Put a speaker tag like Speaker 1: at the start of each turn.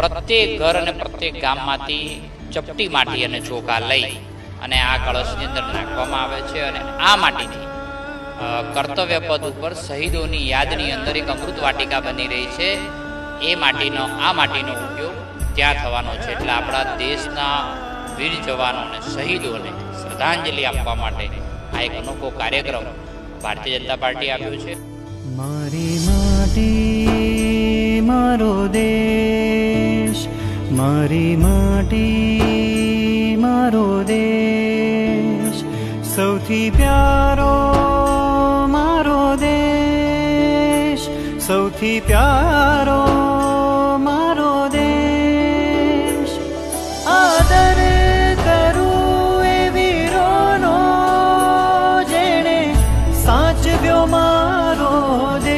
Speaker 1: પ્રત્યેક ઘર અને પ્રત્યેક ગામમાંથી ચપટી માટી અને ચોખા લઈ અને આ કળશની અંદર નાખવામાં આવે છે અને આ માટીથી કર્તવ્ય પદ ઉપર શહીદોની યાદની અંદર એક અમૃત વાટિકા બની રહી છે. એ માટીનો, આ માટીનો ઉપયોગ ત્યાં થવાનો છે. એટલે આપણા દેશના વીર જવાનોને શહીદોને શ્રદ્ધાંજલિ આપવા માટે આ એક અનોખો કાર્યક્રમ ભારતીય જનતા પાર્ટી આપ્યો છે.
Speaker 2: મારી માટી, મારો દેશ મારી માટી, મારો દેશ. સૌથી પ્યારો મારો દેશ. સૌથી પ્યારો મારો દેશ. આદર કરું એ વીરોનો, જેણે સાચવ્યો મારો દેશ